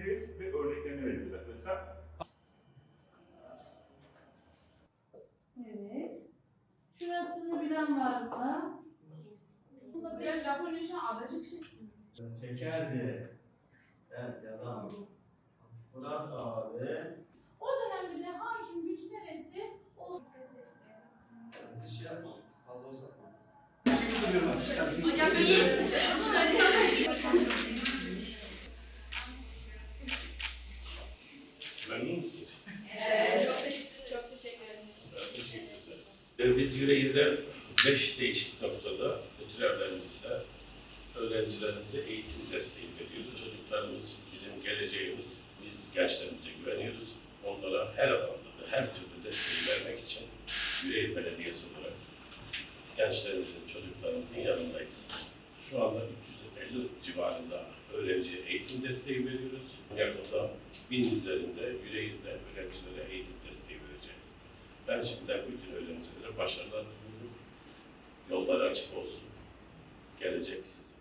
dinleyebiliriz ve örneklerini vereceğiz arkadaşlar. Evet. Şurasını bilen var mı? Ya Japonya şu an adacık şey. Çekerdi. Evet yazamam. Murat abi. O dönemde hakim güç neresi? O Dış yapma. Fazla uzatma. Hocam iyi. Memnun musunuz? Evet. Çok teşekkür, çok teşekkür ederiz. Evet, Teşekkür ederim. Ee, Biz Yüreğir'de beş değişik noktada bu türevlerimizde öğrencilerimize eğitim desteği veriyoruz. Çocuklarımız bizim geleceğimiz, biz gençlerimize güveniyoruz. Onlara her alanda da her türlü desteği vermek için Yüreğir Belediyesi olarak gençlerimizin, çocuklarımızın yanındayız. Şu anda 350 civarında öğrenciye eğitim desteği veriyoruz. Yakında bin üzerinde Yüreğir'de öğrencilere eğitim desteği vereceğiz. Ben şimdiden bütün öğrencilere başarılar diliyorum. Yolları açık olsun. Gelecek siz